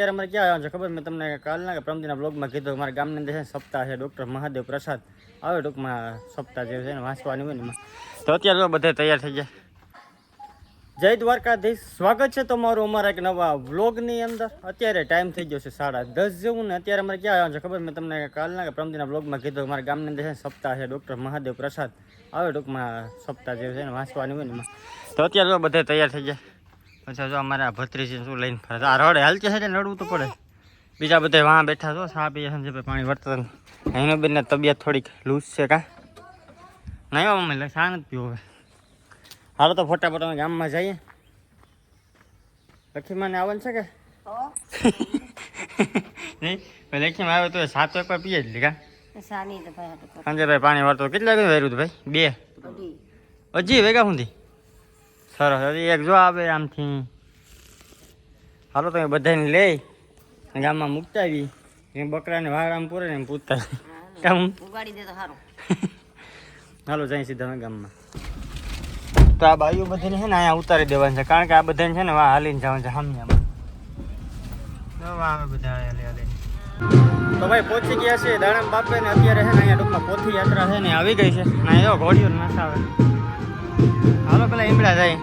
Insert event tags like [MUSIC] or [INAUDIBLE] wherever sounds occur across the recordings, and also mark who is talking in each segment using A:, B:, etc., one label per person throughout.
A: અત્યારે અમારે ક્યાં આવ્યા છે ખબર? મેં તમને કાલના કે પ્રમદીના બ્લોગમાં કીધું અમારા ગામની અંદર છે ને સપ્તાહ છે ડૉક્ટર મહાદેવ પ્રસાદ. આવે ટૂંકમાં સપ્તાહ જે છે ને વાંચવાની હોય ને એમાં. તો અત્યારે તો બધા તૈયાર થઈ ગયા. જય દ્વારકાધીશ. સ્વાગત છે તમારું અમારા એક નવા વ્લોગની અંદર. અત્યારે ટાઈમ થઈ ગયો છે સાડા દસ જેવું ને અત્યારે અમારે ક્યાં આવ્યા છે ખબર? મેં તમને કાલના કે પ્રમદીના બ્લોગમાં કીધું અમારા ગામની અંદર છે ને સપ્તાહ છે ડૉક્ટર મહાદેવ પ્રસાદ. આવે ટૂંકમાં સપ્તાહ જે છે ને વાંચવાની હોય ને એમાં. તો અત્યારે તો બધા તૈયાર થઈ ગયા. પછી જો અમારા ભત્રીજી શું લઈને ફરે આ રડે હાલચે છે નડવું તો પડે. બીજા બધા વાં બેઠા છો સા પીએ સમજે પાણી વર્તન એનો બેનને તબિયત થોડીક લૂઝ છે કા. નહીં અમે લે શા નથી પીવું હવે. હાલો તો ફટાફટ અમે ગામમાં જઈએ. લક્ષ્મીમાને આવવાનું છે કે? નહીં? લખીમાં આવે તો સાત એક વાર પીએ જ
B: લીધા
A: સંજયભાઈ પાણી વાળતો કેટલા વાગે વાર્યું હતું ભાઈ? બે. હજી વેગા સુધી? સરસ. એક જો આવે આમથી. હાલો તમે બધાને લઈ ગામમાં મૂકતા આવી એ બકરાને વાળ આમ પૂરે ને એમ પૂછતા કામ?
B: ઉગાડી દે તો સારું [LAUGHS]
A: હાલો જાય સીધા ગામમાં. તો આ બાઈઓ બધાને છે ને અહીંયા ઉતારી દેવાની છે. કારણ કે આ બધાને છે ને વા હાલીને જવાનું છે સામે આમાં. બધા હાલી હાલીને તો ભાઈ પહોંચી ગયા છે દાણા બાપે ને અત્યારે છે ને અહીંયા ટૂંકમાં પોથી યાત્રા છે ને આવી ગઈ છે. અહીંયા ઘોડીઓ નસ આવે હાલો પેલા ઈમડા જાય.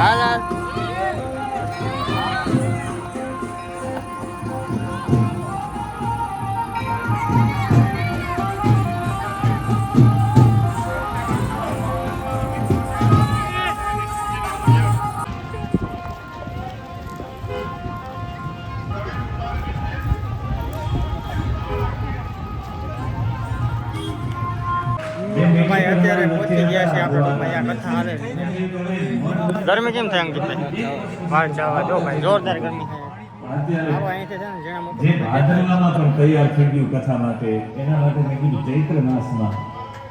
A: હાલ હાલ ભાઈ અત્યારે પહોંચી ગયા છે આપણે ટૂંકમાં અહીંયા કથા હાલે ગરમી કેમ થાય અંકિતભાઈ બહાર જવા દો ભાઈ. જોરદાર ગરમી
C: જે ભાદરવામાં પણ તૈયાર થઈ ગયું કથા માટે એના માટે મેં કીધું ચૈત્ર માસમાં.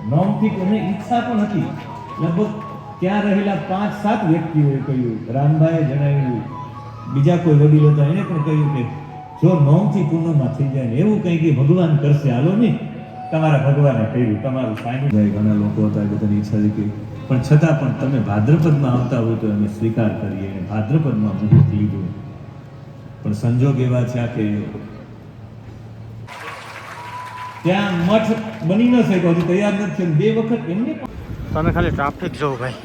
C: નોમથી કોને ઈચ્છા પણ હતી. લગભગ ત્યાં રહેલા પાંચ સાત વ્યક્તિઓએ કહ્યું રામભાઈએ જણાવ્યું બીજા કોઈ વડીલ હતા એને પણ કહ્યું કે જો નોમથી પૂર્ણમાં થઈ જાય ને એવું કંઈ કે ભગવાન કરશે હાલો નહીં તમારા ભગવાને કહ્યું તમારું ભાઈ ઘણા લોકો હતા બધાની ઈચ્છા હતી કે પણ છતાં પણ તમે ભાદ્રપદમાં આવતા હોય તો અમે સ્વીકાર કરીએ અને ભાદ્રપદમાં મુહૂર્ત લીધું. પણ સંજોગ એવા છે કે ત્યાં મઠ બની ન શક્યો હજી તૈયાર નથી બે વખત એમને પણ
A: તમે ખાલી ટ્રાફિક જોવો ભાઈ.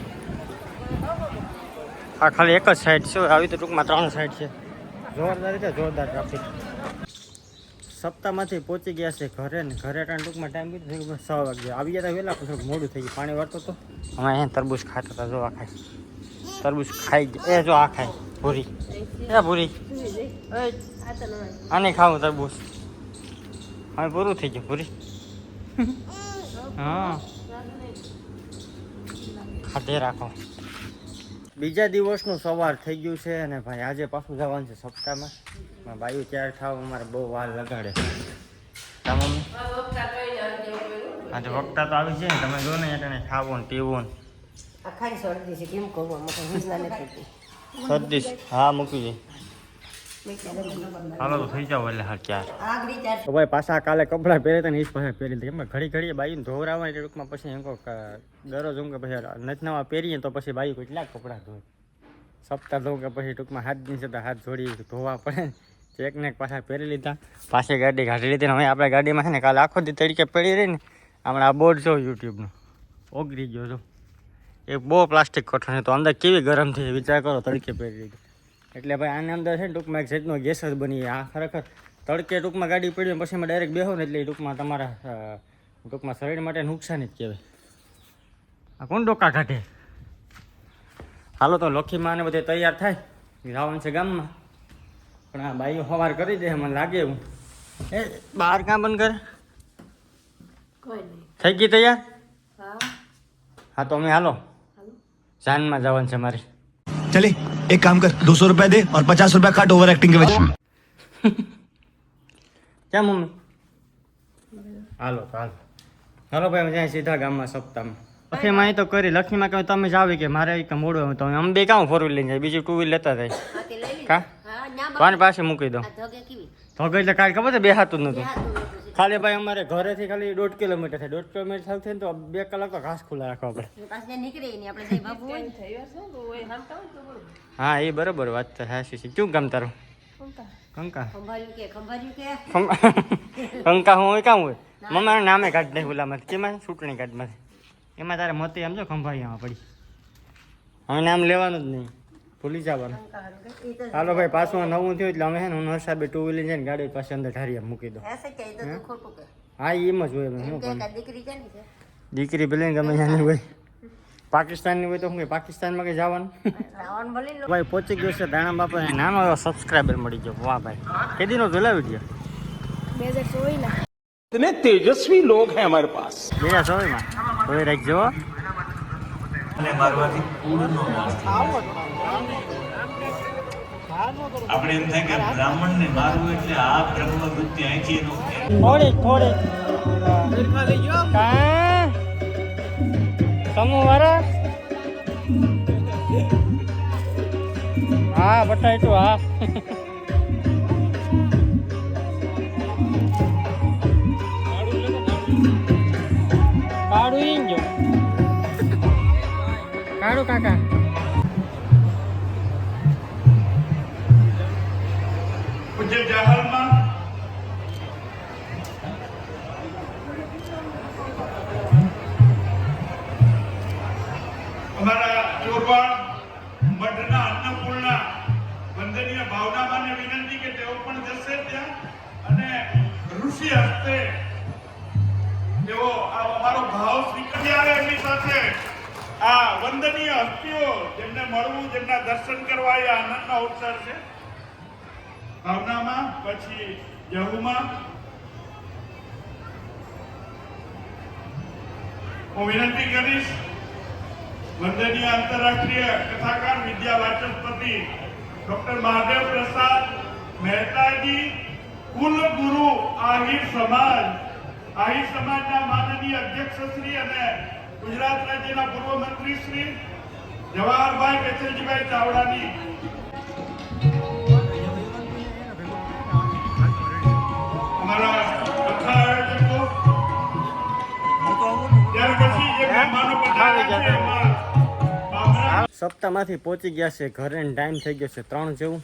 A: આ ખાલી એક જ સાઈડ છે આવી તો ટૂંકમાં ત્રણ સાઈડ છે. જોરદાર છે જોરદાર ટ્રાફિક સપ્તાહમાંથી પહોંચી ગયા છે ઘરે ને ઘરે ટાઈમ ટૂંકમાં ટાઈમ કીધું છ વાગે આવી ગયા હતા વહેલા થોડુંક મોડું થઈ ગયું. પાણી વાળતો હતો અમે અહીંયા તરબૂચ ખાતા હતા જો આ ખાય. તરબૂચ ખાઈ ગયા. એ જો આ ખાય ભૂરી. એ ભૂરી. આને ખાવું તરબૂચ. હવે પૂરું થઈ ગયું ભૂરી. [LAUGHS] હા. ખાધે રાખો. બીજા દિવસનું સવાર થઈ ગયું છે અને ભાઈ આજે પાછું જવાનું છે સપ્તાહમાં. બાયું તૈયાર થાવ અમારે બહુ વાર લગાડે. આજે વખતા તો આવી છે ને તમે જો ને એટલે ખાવું ને પીવું ને.
B: આખાની શરદી છે કેમ થતી.
A: શરદી હા મૂકી
B: કીધું,
A: હાલો તો થઈ જાવ એટલે હા ક્યાર
B: ચાર.
A: તો ભાઈ પાછા કાલે કપડાં પહેરે હતા ને પાસે પાછા પહેરી લીધા. એમાં ઘડી ઘડી બાઈને ધોવરાવા એટલે ટૂંકમાં પછી એમ કહો દરરોજ હું કે પછી નથી નવા પહેરીએ તો પછી બાઈ કેટલાક કપડાં ધોય સપ્તાહ ધોવું કે પછી ટૂંકમાં હાથ દિવસે તો હાથ જોડી ધોવા પડે ચેક એક ને પાછા પહેરી લીધા. પાછી ગાડી કાઢી લીધી ને હવે આપણે ગાડીમાં છે ને કાલે આખો દી તરીકે પડી રહી ને હમણાં આ બોર્ડ જો યુટ્યુબનો. ઓગળી ગયો છો એક બહુ પ્લાસ્ટિક કોઠો તો અંદર કેવી ગરમ થઈ વિચાર કરો તડકે પહેરી લીધી. એટલે ભાઈ આની અંદર છે ને ટૂંકમાં એક જાતનો ગેસ જ બની આ ખરેખર તડકે ટૂંકમાં ગાડી પડી પછી એમાં ડાયરેક્ટ બેહો ને એટલે ટૂંકમાં તમારા ટૂંકમાં શરીર માટે નુકસાન જ કહેવાય. આ કોણ ડોકા કાઢે? હાલો તો લખીમાં ને બધે તૈયાર થાય. જવાનું છે ગામમાં. પણ આ બાઈઓ સવાર કરી દે મને લાગે એવું. એ બહાર કાં બંધ કરે? થઈ ગઈ તૈયાર?
B: હા.
A: હા તો અમે હાલો. જાનમાં જવાનું છે મારી.
D: चले एक काम कर दो सौ रुपया दे और पचास रुपया काट ओवर एक्टिंग के वजह
A: ક્યાં મમ્મી હાલો તો હાલો હાલો ભાઈ અમે જાય સીધા ગામમાં સપ્તાહમાં લક્ષ્મીમાં અહીં તો કરી લક્ષ્મીમાં કહ્યું તમે જ આવી કે મારે કે મોડું આવે તો અમે બે કામ ફોર વ્હીલ લઈને જાય બીજું ટુ વ્હીલ લેતા જાય
B: હા તે લઈ લીધી
A: કા
B: હા ન્યા
A: કોણ પાસે મૂકી દો
B: આ ધગે કેવી
A: તો ગઈ એટલે કાંઈ ખબર છે બે હાથું જ નતું
B: દેહાતું નતું છે.
A: ખાલી ભાઈ અમારે ઘરેથી ખાલી દોઢ કિલોમીટર થાય. દોઢ કિલોમીટર થાય ને તો બે કલાક તો ઘાસ ખુલ્લા રાખવા પડે. હા એ બરોબર વાત તો હાસી છે. શું કામ તારું? કંકા. કંકા. [LAUGHS] કંકા હું કામ હોય? મમ્મા નામે કાઢ નહીં ઓલામાંથી કેમાં? ચૂંટણી કાર્ડમાંથી એમાં તારે મોતી આમ જો ખંભાળીમાં પડી. હવે નામ લેવાનું જ નહીં. ભૂલી જવાનું હાલો ભાઈ પાછું નવું થયું એટલે અમે હે ને હું હસાબે ટુ વ્હીલર જઈને ગાડી પાસે અંદર ઢારિયા મૂકી દો હા એમ જ હોય
B: હું દીકરી
A: ભલે ગમે ત્યાંની હોય પાકિસ્તાનની હોય તો હું પાકિસ્તાનમાં કઈ જવાનું ભાઈ પહોંચી ગયો છે દાણા બાપા નાનો એવો સબસ્ક્રાઈબર મળી ગયો વાહ ભાઈ કેદી નો જોલા વિડીયો
E: બે હજાર સોળમાં તેજસ્વી લોક હે અમારે પાસ
A: બે હજાર સોળમાં કોઈ રાખજો
C: આપણે એમ થાય કે બ્રાહ્મણને મારવું એટલે આ બ્રહ્મવૃત્તિ અહીંથી એનો
A: થોડી થોડી? સમૂહ વાળા? હા બટાટું હા. કાળું કાળું કાકા.
F: પૂજ્ય જાહેરમાં. અમારા ચોરવાડ વિનંતી કે તેઓ પણ જશે ત્યાં અને ઋષિ હસ્તે તેઓ આ અમારો ભાવ સ્વીકાર્યા એમની સાથે. આ વંદનીય હસ્તીઓ જેમને મળવું, જેમના દર્શન કરવા એ આનંદનો અવસર છે. ભાવનામાં, પછી જહુમાં હું વિનંતી કરીશ, વંદનીય આંતરરાષ્ટ્રીય કથાકાર, વિદ્યા વાચસ્પતિ ડોક્ટર મહાદેવ પ્રસાદ મહેતાજી, કુલ ગુરુ આહિર સમાજ. આહિર સમાજના માનનીય અધ્યક્ષ શ્રી અને ગુજરાત રાજ્યના પૂર્વ મંત્રી શ્રી જવાહરભાઈ બેચરજીભાઈ ચાવડાની. અમારા કથા આયોજકો. ત્યાર પછી જે મહેમાનો પધાર્યા છે એમાં બાબરા.
A: સપ્તાહમાંથી પહોંચી ગયા છે ઘરે ટાઈમ થઈ ગયો છે ત્રણ જેવું.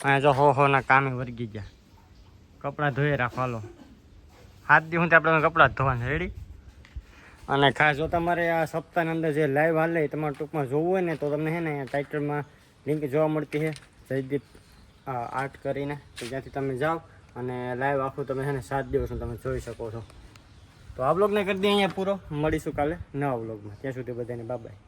A: અહીંયા જો હો હો ના કામે વર્ગી ગયા. કપડાં ધોઈ રાખવા લો હાથ દી હું ત્યાં આપણે કપડાં ધોવાના રેડી અને ખાસ જો તમારે આ સપ્તાહની અંદર જે લાઈવ હાલે તમારે ટૂંકમાં જોવું હોય ને તો તમને હે ને ટાઇટલમાં લિંક જોવા મળતી છે જયદીપ આર્ટ કરીને. તો ત્યાંથી તમે જાઓ અને લાઈવ આખું તમે છે ને સાત દિવસનું તમે જોઈ શકો છો. તો આ બ્લોગને કરી દઈએ અહીંયા પૂરો. મળીશું કાલે નવા બ્લોગમાં ત્યાં સુધી બધાને બાય